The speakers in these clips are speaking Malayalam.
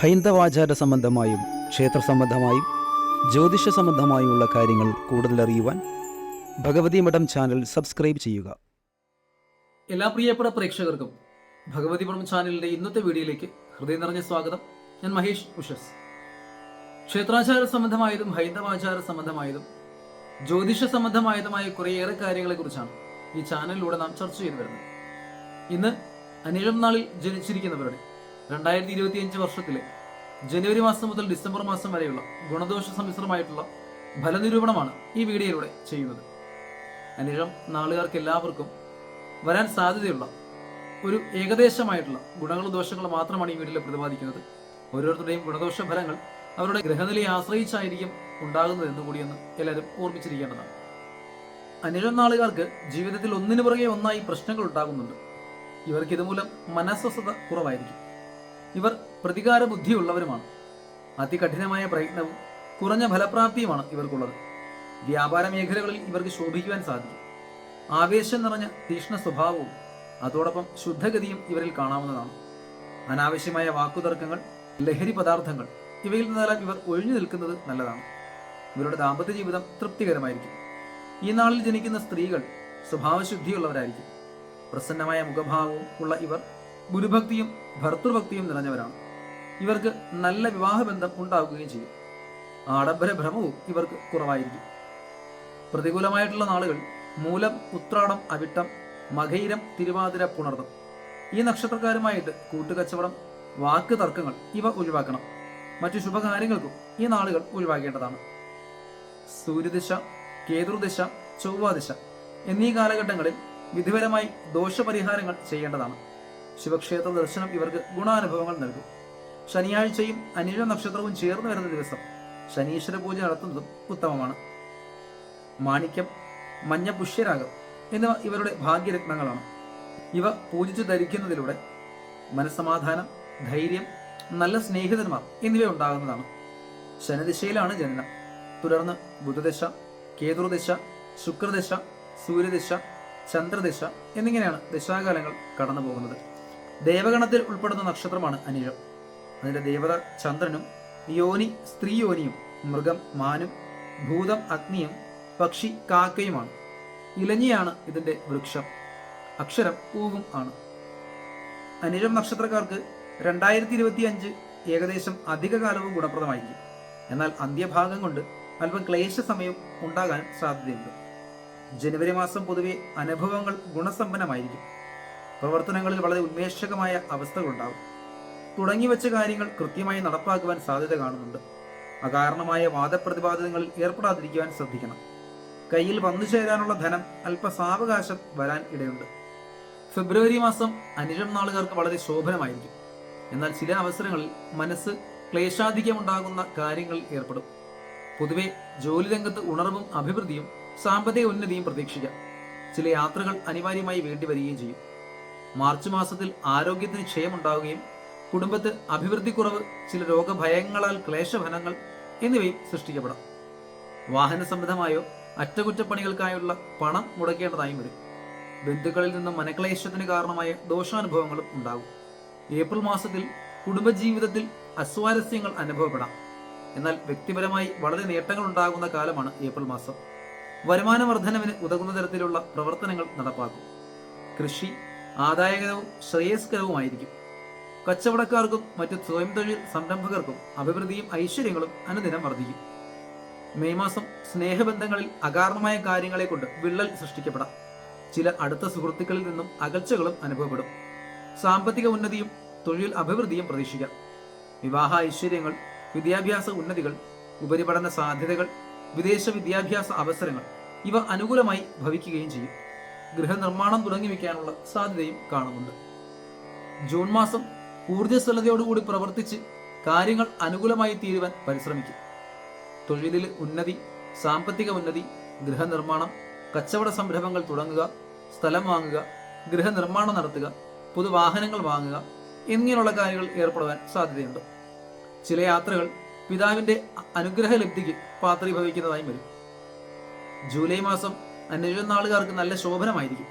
ഹൈന്ദവാചാര സംബന്ധമായും ക്ഷേത്ര സംബന്ധമായും ജ്യോതിഷ സംബന്ധമായുമുള്ള കാര്യങ്ങൾ കൂടുതൽ അറിയുവാൻ ഭഗവതി മഠം ചാനൽ സബ്സ്ക്രൈബ് ചെയ്യുക. എല്ലാ പ്രിയപ്പെട്ട പ്രേക്ഷകർക്കും ഭഗവതി മഠം ചാനലിന്റെ ഇന്നത്തെ വീഡിയോയിലേക്ക് ഹൃദയം നിറഞ്ഞ സ്വാഗതം. ഞാൻ മഹേഷ് ഉഷസ്. ക്ഷേത്രാചാര സംബന്ധമായതും ഹൈന്ദവാചാര സംബന്ധമായതും ജ്യോതിഷ സംബന്ധമായതുമായ കുറേയേറെ കാര്യങ്ങളെ കുറിച്ചാണ് ഈ ചാനലിലൂടെ നാം ചർച്ച ചെയ്തു വരുന്നത്. ഇന്ന് അനിഴം നാളിൽ ജനിച്ചിരിക്കുന്നവരുടെ രണ്ടായിരത്തി ഇരുപത്തി അഞ്ച് വർഷത്തിലെ ജനുവരി മാസം മുതൽ ഡിസംബർ മാസം വരെയുള്ള ഗുണദോഷ സമ്മിശ്രമായിട്ടുള്ള ഫലനിരൂപണമാണ് ഈ വീഡിയോയിലൂടെ ചെയ്യുന്നത്. അനേകം നാളുകാർക്ക് എല്ലാവർക്കും വരാൻ സാധ്യതയുള്ള ഒരു ഏകദേശമായിട്ടുള്ള ഗുണങ്ങളും ദോഷങ്ങളും മാത്രമാണ് ഈ വീഡിയോയിൽ പ്രതിപാദിക്കുന്നത്. ഓരോരുത്തരുടെയും ഗുണദോഷ ഫലങ്ങൾ അവരുടെ ഗ്രഹനിലയെ ആശ്രയിച്ചായിരിക്കും ഉണ്ടാകുന്നത് എന്ന് കൂടിയൊന്ന് എല്ലാവരും ഓർമ്മിച്ചിരിക്കേണ്ടതാണ്. അനേകം നാളുകാർക്ക് ജീവിതത്തിൽ ഒന്നിനു പുറകെ ഒന്നായി പ്രശ്നങ്ങൾ ഉണ്ടാകുന്നുണ്ട്. ഇവർക്ക് ഇതുമൂലം മനസ്വസ്ഥത കുറവായിരിക്കും. ഇവർ പ്രതികാര ബുദ്ധിയുള്ളവരുമാണ് അതികഠിനമായ പ്രയത്നവും കുറഞ്ഞ ഫലപ്രാപ്തിയുമാണ് ഇവർക്കുള്ളത്. വ്യാപാര മേഖലകളിൽ ഇവർക്ക് ശോഭിക്കുവാൻ സാധിക്കും. ആവേശം നിറഞ്ഞ തീക്ഷ്ണ സ്വഭാവവും അതോടൊപ്പം ശുദ്ധഗതിയും ഇവരിൽ കാണാവുന്നതാണ്. അനാവശ്യമായ വാക്കുതർക്കങ്ങൾ ലഹരി പദാർത്ഥങ്ങൾ ഇവയിൽ നിന്നെല്ലാം ഇവർ ഒഴിഞ്ഞു നിൽക്കുന്നത് നല്ലതാണ്. ഇവരുടെ ദാമ്പത്യ ജീവിതം തൃപ്തികരമായിരിക്കും. ഈ നാളിൽ ജനിക്കുന്ന സ്ത്രീകൾ സ്വഭാവശുദ്ധിയുള്ളവരായിരിക്കും. പ്രസന്നമായ മുഖഭാവവും ഉള്ള ഇവർ ഗുരുഭക്തിയും ഭർത്തൃഭക്തിയും നിറഞ്ഞവരാണ്. ഇവർക്ക് നല്ല വിവാഹബന്ധം ഉണ്ടാകുകയും ചെയ്യും. ആഡംബര ഭ്രമവും ഇവർക്ക് കുറവായിരിക്കും. പ്രതികൂലമായിട്ടുള്ള നാളുകൾ മൂലം ഉത്രാടം അവിട്ടം മകയിരം തിരുവാതിര പുണർന്നം ഈ നക്ഷത്രക്കാരുമായിട്ട് കൂട്ടുകച്ചവടം വാക്ക് തർക്കങ്ങൾ ഇവ ഒഴിവാക്കണം. മറ്റു ശുഭകാര്യങ്ങൾക്കും ഈ നാളുകൾ ഒഴിവാക്കേണ്ടതാണ്. സൂര്യദിശ കേതുർദിശ ചൊവ്വാദിശ എന്നീ കാലഘട്ടങ്ങളിൽ വിധിപരമായി ദോഷപരിഹാരങ്ങൾ ചെയ്യേണ്ടതാണ്. ശിവക്ഷേത്ര ദർശനം ഇവർക്ക് ഗുണാനുഭവങ്ങൾ നൽകും. ശനിയാഴ്ചയും അനിഴ നക്ഷത്രവും ചേർന്ന് വരുന്ന ദിവസം ശനീശ്വര പൂജ നടത്തുന്നതും ഉത്തമമാണ്. മാണിക്യം മഞ്ഞ പുഷ്യരാഗം എന്നിവ ഇവരുടെ ഭാഗ്യരത്നങ്ങളാണ്. ഇവ പൂജിച്ചു ധരിക്കുന്നതിലൂടെ മനസ്സമാധാനം ധൈര്യം നല്ല സ്നേഹിതന്മാർ എന്നിവ ഉണ്ടാകുന്നതാണ്. ശനിദിശയിലാണ് ജനനം. തുടർന്ന് ബുധദശ കേതുർദശ ശുക്രദശ സൂര്യദശ ചന്ദ്രദശ എന്നിങ്ങനെയാണ് ദശാകാലങ്ങൾ കടന്നു പോകുന്നത് ദേവഗണത്തിൽ ഉൾപ്പെടുന്ന നക്ഷത്രമാണ് അനിഴം. അതിന്റെ ദേവത ചന്ദ്രനും യോനി സ്ത്രീ യോനിയും മൃഗം മാനും ഭൂതം അഗ്നിയും പക്ഷി കാക്കയുമാണ്. ഇലഞ്ഞിയാണ് ഇതിന്റെ വൃക്ഷം. അക്ഷരം ഊവും ആണ്. അനിഴം നക്ഷത്രക്കാർക്ക് രണ്ടായിരത്തി ഇരുപത്തി അഞ്ച് ഏകദേശം അധിക കാലവും ഗുണപ്രദമായിരിക്കും. എന്നാൽ അന്ത്യഭാഗം കൊണ്ട് അല്പം ക്ലേശ സമയം ഉണ്ടാകാൻ സാധ്യതയുണ്ട്. ജനുവരി മാസം പൊതുവെ അനുഭവങ്ങൾ ഗുണസമ്പന്നമായിരിക്കും. പ്രവർത്തനങ്ങളിൽ വളരെ ഉന്മേഷകമായ അവസ്ഥകളുണ്ടാവും. തുടങ്ങി വെച്ച കാര്യങ്ങൾ കൃത്യമായി നടപ്പാക്കുവാൻ സാധ്യത കാണുന്നുണ്ട്. അകാരണമായ വാദപ്രതിവാദങ്ങളിൽ ഏർപ്പെടാതിരിക്കുവാൻ ശ്രദ്ധിക്കണം. കയ്യിൽ വന്നു ചേരാനുള്ള ധനം അല്പസാവകാശം വരാൻ ഇടയുണ്ട്. ഫെബ്രുവരി മാസം അനിഴം നാളുകാർക്ക് വളരെ ശോഭനമായിരിക്കും. എന്നാൽ ചില അവസരങ്ങളിൽ മനസ്സ് ക്ലേശാധിക്യമുണ്ടാകുന്ന കാര്യങ്ങളിൽ ഏർപ്പെടും. പൊതുവെ ജോലി രംഗത്ത് ഉണർവും അഭിവൃദ്ധിയും സാമ്പത്തിക ഉന്നതിയും പ്രതീക്ഷിക്കാം. ചില യാത്രകൾ അനിവാര്യമായി വേണ്ടി ചെയ്യും. മാർച്ച് മാസത്തിൽ ആരോഗ്യത്തിന് ക്ഷയമുണ്ടാവുകയും കുടുംബത്ത് അഭിവൃദ്ധിക്കുറവ് ചില രോഗഭയങ്ങളാൽ ക്ലേശഫലങ്ങൾ എന്നിവയും സൃഷ്ടിക്കപ്പെടാം. വാഹന സംബന്ധമായോ അറ്റകുറ്റപ്പണികൾക്കായുള്ള പണം മുടക്കേണ്ടതായും വരും. ബന്ധുക്കളിൽ നിന്നും മനക്ലേശത്തിന് കാരണമായ ദോഷാനുഭവങ്ങളും ഉണ്ടാകും. ഏപ്രിൽ മാസത്തിൽ കുടുംബജീവിതത്തിൽ അസ്വാരസ്യങ്ങൾ അനുഭവപ്പെടാം. എന്നാൽ വ്യക്തിപരമായി വളരെ നേട്ടങ്ങൾ ഉണ്ടാകുന്ന കാലമാണ് ഏപ്രിൽ മാസം. വരുമാന വർധനവിന് ഉതകുന്ന തരത്തിലുള്ള പ്രവർത്തനങ്ങൾ നടപ്പാക്കും. കൃഷി ആദായകരവും ശ്രേയസ്കരവുമായിരിക്കും. കച്ചവടക്കാർക്കും മറ്റ് സ്വയം തൊഴിൽ സംരംഭകർക്കും അഭിവൃദ്ധിയും ഐശ്വര്യങ്ങളും അനുദിനം വർദ്ധിക്കും. മെയ് മാസം സ്നേഹബന്ധങ്ങളിൽ അകാരണമായ കാര്യങ്ങളെ കൊണ്ട് വിള്ളൽ സൃഷ്ടിക്കപ്പെടാം. ചില അടുത്ത സുഹൃത്തുക്കളിൽ നിന്നും അകൽച്ചകളും അനുഭവപ്പെടും. സാമ്പത്തിക ഉന്നതിയും തൊഴിൽ അഭിവൃദ്ധിയും പ്രതീക്ഷിക്കാം. വിവാഹ ഐശ്വര്യങ്ങൾ വിദ്യാഭ്യാസ ഉന്നതികൾ ഉപരിപഠന സാധ്യതകൾ വിദേശ വിദ്യാഭ്യാസ അവസരങ്ങൾ ഇവ അനുകൂലമായി ഭവിക്കുകയും ചെയ്യും. ഗൃഹനിർമ്മാണം തുടങ്ങി വയ്ക്കാനുള്ള സാധ്യതയും കാണുന്നുണ്ട്. ജൂൺ മാസം ഊർജസ്വലതയോടുകൂടി പ്രവർത്തിച്ച് കാര്യങ്ങൾ അനുകൂലമായി തീരുവാൻ പരിശ്രമിക്കും. തൊഴിലിൽ ഉന്നതി സാമ്പത്തിക ഉന്നതി ഗൃഹനിർമ്മാണം കച്ചവട സംരംഭങ്ങൾ തുടങ്ങുക സ്ഥലം വാങ്ങുക ഗൃഹനിർമ്മാണം നടത്തുക പുതുവാഹനങ്ങൾ വാങ്ങുക എന്നിങ്ങനെയുള്ള കാര്യങ്ങൾ ഏർപ്പെടുവാൻ സാധ്യതയുണ്ട്. ചില യാത്രകൾ പിതാവിന്റെ അനുഗ്രഹ ലബ്ധിക്ക് പാത്രീഭവിക്കുന്നതായും വരും. ജൂലൈ മാസം അന്വേഷണ നാളുകാർക്ക് നല്ല ശോഭനമായിരിക്കും.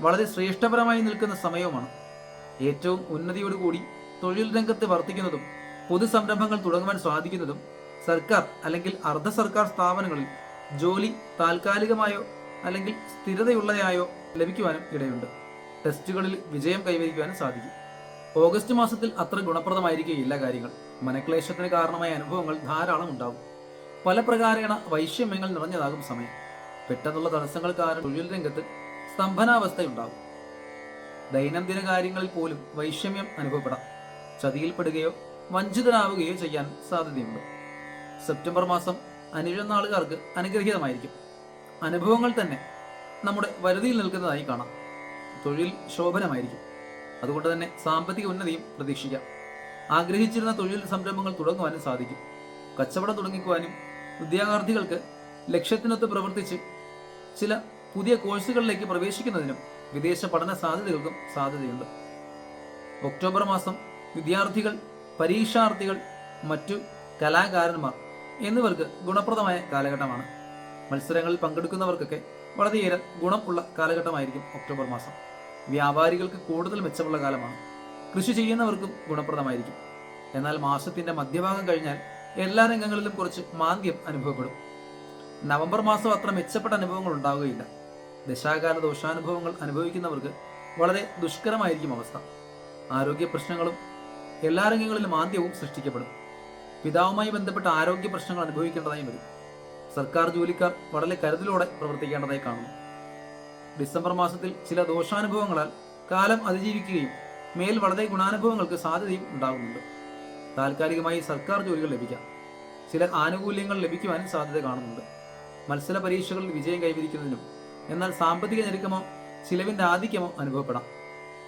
വളരെ ശ്രേഷ്ഠപരമായി നിൽക്കുന്ന സമയവുമാണ്. ഏറ്റവും ഉന്നതിയോടുകൂടി തൊഴിൽ രംഗത്ത് വർദ്ധിക്കുന്നതും പൊതു സംരംഭങ്ങൾ തുടങ്ങുവാൻ സാധിക്കുന്നതും സർക്കാർ അല്ലെങ്കിൽ അർദ്ധ സർക്കാർ സ്ഥാപനങ്ങളിൽ ജോലി താൽക്കാലികമായോ അല്ലെങ്കിൽ സ്ഥിരതയുള്ളതായോ ലഭിക്കുവാനും ഇടയുണ്ട്. ടെസ്റ്റുകളിൽ വിജയം കൈവരിക്കുവാനും സാധിക്കും. ഓഗസ്റ്റ് മാസത്തിൽ അത്ര ഗുണപ്രദമായിരിക്കുകയില്ല കാര്യങ്ങൾ. മനക്ലേശത്തിന് കാരണമായ അനുഭവങ്ങൾ ധാരാളം ഉണ്ടാകും പല പ്രകാരേണ വൈഷമ്യങ്ങൾ നിറഞ്ഞതാകും സമയം. പെട്ടെന്നുള്ള തടസ്സങ്ങൾ കാരണം തൊഴിൽ രംഗത്ത് സ്തംഭനാവസ്ഥയുണ്ടാകും. ദൈനംദിന കാര്യങ്ങളിൽ പോലും വൈഷമ്യം അനുഭവപ്പെടാം. ചതിയിൽപ്പെടുകയോ വഞ്ചിതനാവുകയോ ചെയ്യാൻ സാധ്യതയുണ്ട്. സെപ്റ്റംബർ മാസം അനിഴനാളുകാർക്ക് അനുഗ്രഹീതമായിരിക്കും. അനുഭവങ്ങൾ തന്നെ നമ്മുടെ വരുതിയിൽ നിൽക്കുന്നതായി കാണാം. തൊഴിൽ ശോഭനമായിരിക്കും. അതുകൊണ്ട് തന്നെ സാമ്പത്തിക ഉന്നതിയും പ്രതീക്ഷിക്കാം. ആഗ്രഹിച്ചിരുന്ന തൊഴിൽ സംരംഭങ്ങൾ തുടങ്ങുവാനും സാധിക്കും. കച്ചവടം തുടങ്ങിക്കുവാനും ഉദ്യോഗാർത്ഥികൾക്ക് ലക്ഷ്യത്തിനൊത്ത് പ്രവർത്തിച്ച് ചില പുതിയ കോഴ്സുകളിലേക്ക് പ്രവേശിക്കുന്നതിനും വിദേശ പഠന സാധ്യതകൾക്കും സാധ്യതയുണ്ട്. ഒക്ടോബർ മാസം വിദ്യാർത്ഥികൾ പരീക്ഷാർത്ഥികൾ മറ്റു കലാകാരന്മാർ എന്നിവർക്ക് ഗുണപ്രദമായ കാലഘട്ടമാണ്. മത്സരങ്ങളിൽ പങ്കെടുക്കുന്നവർക്കൊക്കെ വളരെയേറെ ഗുണമുള്ള കാലഘട്ടമായിരിക്കും ഒക്ടോബർ മാസം. വ്യാപാരികൾക്ക് കൂടുതൽ മെച്ചമുള്ള കാലമാണ്. കൃഷി ചെയ്യുന്നവർക്കും ഗുണപ്രദമായിരിക്കും. എന്നാൽ മാസത്തിന്റെ മധ്യഭാഗം കഴിഞ്ഞാൽ എല്ലാ രംഗങ്ങളിലും കുറച്ച് മാന്ദ്യം അനുഭവപ്പെടും. നവംബർ മാസം അത്ര മെച്ചപ്പെട്ട അനുഭവങ്ങൾ ഉണ്ടാവുകയില്ല. ദശാകാല ദോഷാനുഭവങ്ങൾ അനുഭവിക്കുന്നവർക്ക് വളരെ ദുഷ്കരമായിരിക്കും അവസ്ഥ. ആരോഗ്യ പ്രശ്നങ്ങളും എല്ലാ രംഗങ്ങളിലും ആദ്യവും സൃഷ്ടിക്കപ്പെടും. പിതാവുമായി ബന്ധപ്പെട്ട ആരോഗ്യ പ്രശ്നങ്ങൾ അനുഭവിക്കേണ്ടതായും വരും. സർക്കാർ ജോലിക്കാർ വളരെ കരുതലോടെ പ്രവർത്തിക്കേണ്ടതായി കാണുന്നു. ഡിസംബർ മാസത്തിൽ ചില ദോഷാനുഭവങ്ങളാൽ കാലം അതിജീവിക്കുകയും മേൽ വളരെ ഗുണാനുഭവങ്ങൾക്ക് സാധ്യതയും ഉണ്ടാകുന്നുണ്ട്. താൽക്കാലികമായി സർക്കാർ ജോലികൾ ലഭിക്കാം. ചില ആനുകൂല്യങ്ങൾ ലഭിക്കുവാനും സാധ്യത കാണുന്നുണ്ട്. മത്സര പരീക്ഷകളിൽ വിജയം കൈവരിക്കുന്നതിനും എന്നാൽ സാമ്പത്തിക ഞെരുക്കമോ ചിലവിന്റെ ആധിക്യമോ അനുഭവപ്പെടാം.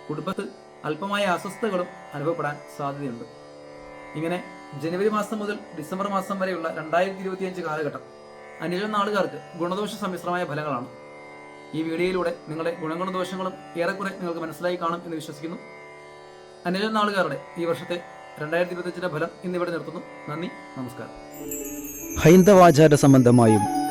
കുടുംബത്തിൽ അല്പമായ അസ്വസ്ഥതകളും അനുഭവപ്പെടാൻ സാധ്യതയുണ്ട്. ഇങ്ങനെ ജനുവരി മാസം മുതൽ ഡിസംബർ മാസം വരെയുള്ള രണ്ടായിരത്തി ഇരുപത്തിയഞ്ച് കാലഘട്ടം അനിഴ നാളുകാർക്ക് ഗുണദോഷ സമ്മിശ്രമായ ഫലങ്ങളാണ്. ഈ വീഡിയോയിലൂടെ നിങ്ങളുടെ ഗുണങ്ങളും ദോഷങ്ങളും ഏറെക്കുറെ നിങ്ങൾക്ക് മനസ്സിലായി കാണും എന്ന് വിശ്വസിക്കുന്നു. അനിഴ നാളുകാരുടെ ഈ വർഷത്തെ രണ്ടായിരത്തി ഇരുപത്തിയഞ്ചിന്റെ ഫലം ഇന്നിവിടെ നിർത്തുന്നു. നന്ദി നമസ്കാരം. ഹൈന്ദവാചാര സംബന്ധമായും